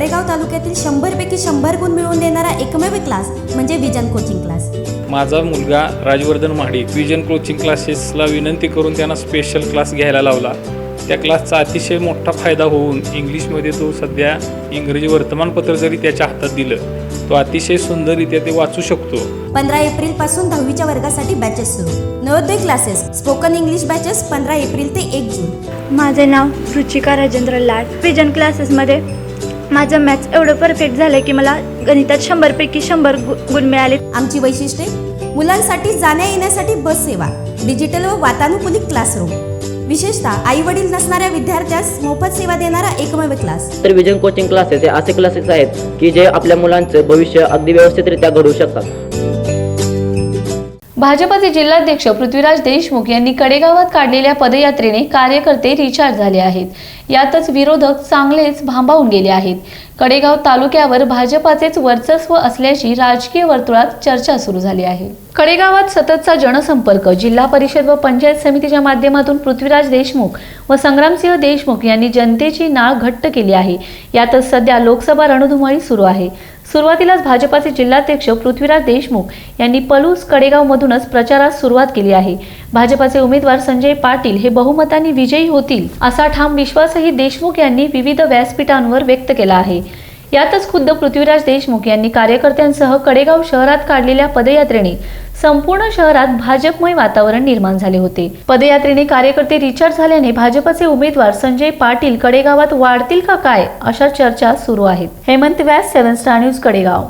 कडेगाव तालुक्यातील शंभर पैकी शंभर गुण मिळवून देणारा एकमेव क्लास म्हणजे विजन कोचिंग क्लास माझा मुलगा राजवर्धन महाडिक विजन कोचिंग क्लासेसला विनंती करून त्यांना स्पेशल क्लास घ्यायला लावला. त्या क्लासचा अतिशय मोठा फायदा होऊन इंग्लिशमध्ये तो सध्या इंग्रजी वर्तमानपत्र जरी त्याच्या हातात दिलं तो अतिशय सुंदररित्या ते वाचू शकतो. पंधरा एप्रिलपासून दहावीच्या वर्गासाठी बॅचेस सुरू. Navodaya classes spoken English batches पंधरा एप्रिल ते एक जून. माझे नाव रुचिका राजेंद्र लाड. विजन क्लासेसमध्ये माझं मॅथ्स एवढं परफेक्ट झालं की मला गणितात शंभरपैकी शंभर गु गुण मिळाले. आमची वैशिष्ट्ये मुलांसाठी जाण्या येण्यासाठी बस सेवा डिजिटल व वातानुकूलित क्लासरूम विशेषतः आई वडील नसणाऱ्या विद्यार्थ्यास मोफत सेवा देणारा एकमेव क्लास तर विजन कोचिंग क्लासेस हे असे क्लासेस आहेत की जे आपल्या मुलांचं भविष्य अगदी व्यवस्थितरित्या घडवू शकतात. भाजपचे जिल्हाध्यक्ष पृथ्वीराज देशमुख यांनी कडेगावात काढलेल्या पदयात्रेने कार्यकर्ते रिचार्ज झाले आहेत. यातच विरोधक चांगलेच भांबावून गेले आहेत. कडेगाव तालुक्यावर भाजपाचेच वर्चस्व असल्याची राजकीय वर्तुळात चर्चा सुरू झाली आहे. कडेगावात सततचा जनसंपर्क जिल्हा परिषद व पंचायत समितीच्या माध्यमातून पृथ्वीराज देशमुख व संग्रामसिंह देशमुख यांनी जनतेची नाळ घट्ट केली आहे. यातच सध्या लोकसभा रणधुमाळी सुरू आहे. सुरुवातीलाच भाजपाचे जिल्हाध्यक्ष पृथ्वीराज देशमुख यांनी पलूस कडेगावमधूनच प्रचारास सुरुवात केली आहे. भाजपाचे उमेदवार संजय पाटील हे बहुमतांनी विजयी होतील असा ठाम विश्वासही देशमुख यांनी विविध व्यासपीठांवर व्यक्त केला आहे. यातच खुद्द पृथ्वीराज देशमुख यांनी कार्यकर्त्यांसह कडेगाव शहरात काढलेल्या पदयात्रेने संपूर्ण शहरात भाजपमय वातावरण निर्माण झाले होते. पदयात्रेने कार्यकर्ते रिचार्ज झाल्याने भाजपचे उमेदवार संजय पाटील कडेगावात वाढतील का काय अशा चर्चा सुरू आहेत. Hemant Vyas seven star news Kadegaon.